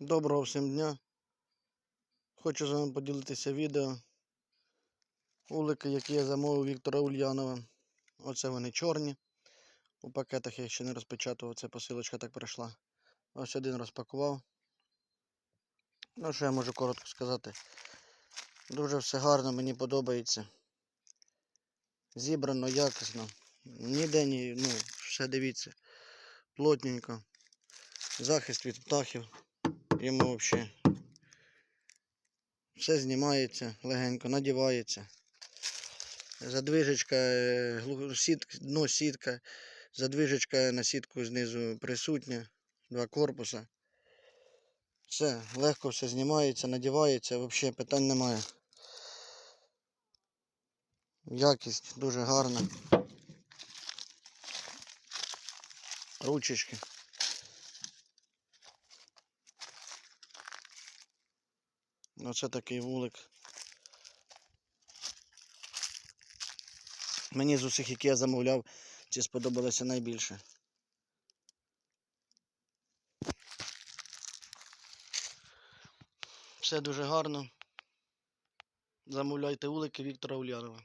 Доброго всім дня. Хочу з вами поділитися відео. Улики, які я замовив Віктора Ульянова. Оце вони чорні. У пакетах я ще не розпечатував, це посилочка так прийшла. Ось один розпакував. Ну, що я можу коротко сказати. Дуже все гарно, мені подобається. Зібрано якісно. Ніде ні, ну, все дивіться. Плотненько. Захист від птахів. Йому взагалі. Все знімається легенько, надівається. Задвижечка, е, глу- сітк, дно сітка, задвижечка на сітку знизу присутня, два корпуса. Все, легко все знімається, надівається, взагалі питань немає. Якість дуже гарна. Ручечки. Оце такий вулик. Мені з усіх, які я замовляв, ці сподобалися найбільше. Все дуже гарно. Замовляйте улики Віктора Ульянова.